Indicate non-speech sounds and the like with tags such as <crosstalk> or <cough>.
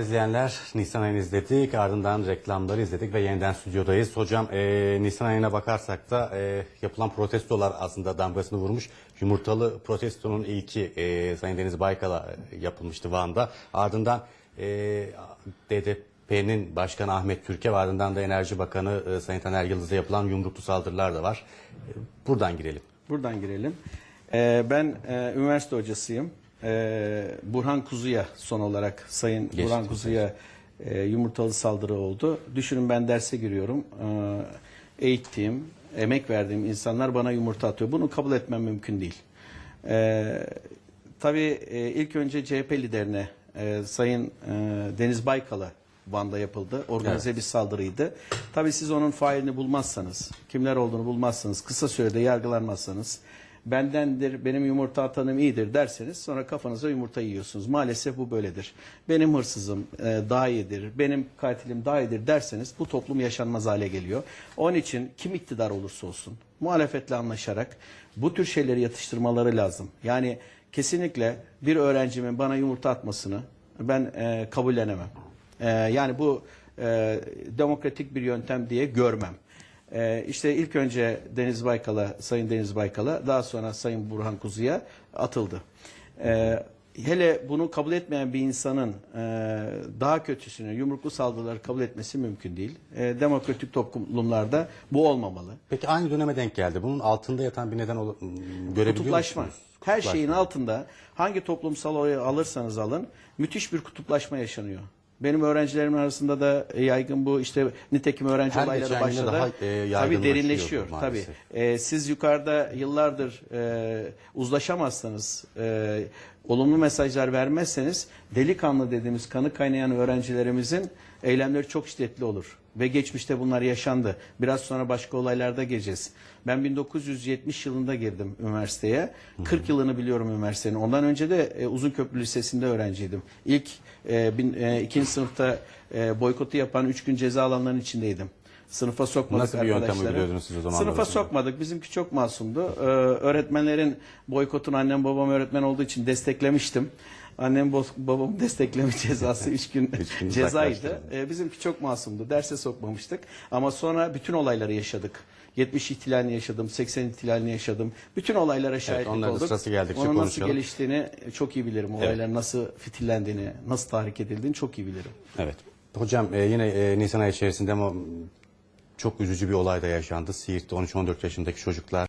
İzleyenler Nisan ayını izledik ardından reklamları izledik ve yeniden stüdyodayız. Hocam e, Nisan ayına bakarsak da e, yapılan protestolar aslında damgasını vurmuş. Yumurtalı protestonun ilki e, Sayın Deniz Baykal'a yapılmıştı Van'da. Ardından e, DDP'nin Başkanı Ahmet Türkiye ve ardından da Enerji Bakanı e, Sayın Taner Yıldız'a yapılan yumruklu saldırılar da var. E, buradan girelim. Buradan girelim. Ee, ben e, üniversite hocasıyım. Ee, Burhan Kuzu'ya son olarak Sayın Geçti. Burhan Kuzu'ya e, yumurtalı saldırı oldu. Düşünün ben derse giriyorum. Ee, eğittiğim, emek verdiğim insanlar bana yumurta atıyor. Bunu kabul etmem mümkün değil. Ee, tabii e, ilk önce CHP liderine e, Sayın e, Deniz Baykal'a Van'da yapıldı. Organize Evet. bir saldırıydı. Tabii siz onun failini bulmazsanız, kimler olduğunu bulmazsanız, kısa sürede yargılanmazsanız, bendendir, benim yumurta atanım iyidir derseniz sonra kafanıza yumurta yiyorsunuz. Maalesef bu böyledir. Benim hırsızım e, daha iyidir, benim katilim daha iyidir derseniz bu toplum yaşanmaz hale geliyor. Onun için kim iktidar olursa olsun muhalefetle anlaşarak bu tür şeyleri yatıştırmaları lazım. Yani kesinlikle bir öğrencimin bana yumurta atmasını ben e, kabullenemem. Ee, yani bu e, demokratik bir yöntem diye görmem. Ee, işte ilk önce Deniz Baykal'a, Sayın Deniz Baykal'a, daha sonra Sayın Burhan Kuzu'ya atıldı. Ee, hele bunu kabul etmeyen bir insanın e, daha kötüsünü, yumruklu saldırıları kabul etmesi mümkün değil. E, demokratik toplumlarda bu olmamalı. Peki aynı döneme denk geldi. Bunun altında yatan bir neden ol- görebiliyor Kutuplaşma. musunuz? Her Kutuplaşma. şeyin altında hangi toplumsal olayı alırsanız alın müthiş bir kutuplaşma yaşanıyor. Benim öğrencilerimin arasında da yaygın bu işte nitekim öğrenci Her olayları geçen güne başladı. daha, e, Tabii yaygınlaşıyor derinleşiyor bu tabii. maalesef. E, siz yukarıda yıllardır e, uzlaşamazsanız, e, olumlu mesajlar vermezseniz delikanlı dediğimiz kanı kaynayan öğrencilerimizin eylemleri çok şiddetli olur. Ve geçmişte bunlar yaşandı. Biraz sonra başka olaylarda geleceğiz. Ben 1970 yılında girdim üniversiteye. 40 yılını biliyorum üniversitenin. Ondan önce de e, Uzunköprü Lisesi'nde öğrenciydim. İlk e, bin, e, ikinci sınıfta e, boykotu yapan 3 gün ceza alanlarının içindeydim. Sınıfa sokmadık Nasıl bir yöntem uyguluyordunuz siz o zamanlar Sınıfa sokmadık. Bizimki çok masumdu. Ee, öğretmenlerin boykotunu annem babam öğretmen olduğu için desteklemiştim. Annem babam destekleme <laughs> cezası 3 gün Üç gün <laughs> cezaydı. Ee, bizimki çok masumdu. Derse sokmamıştık. Ama sonra bütün olayları yaşadık. 70 ihtilalini yaşadım, 80 ihtilalini yaşadım. Bütün olaylara şahitlik da olduk. sırası geldikçe Onun nasıl konuşalım. geliştiğini çok iyi bilirim. Olayların nasıl fitillendiğini, nasıl tahrik edildiğini çok iyi bilirim. Evet. Hocam e, yine e, Nisan ayı içerisinde ama çok üzücü bir olay da yaşandı. Siirt'te 13-14 yaşındaki çocuklar